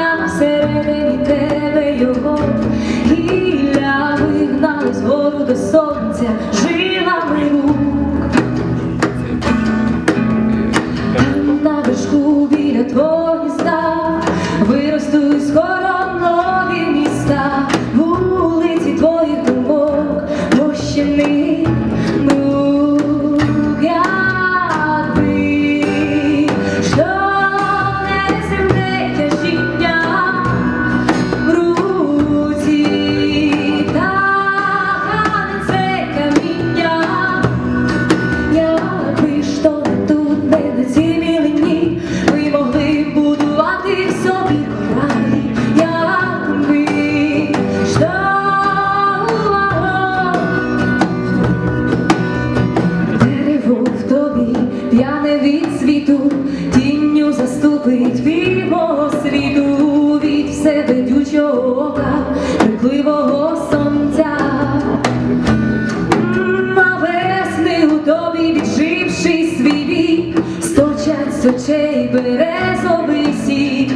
насіння всередині тебе його, гілля вигнали гору до сонця, заступить мого світу, від все ведючого ока, брехливого сонця. А весни у тобі, відживши свій вік, сточать з очей березовий сік,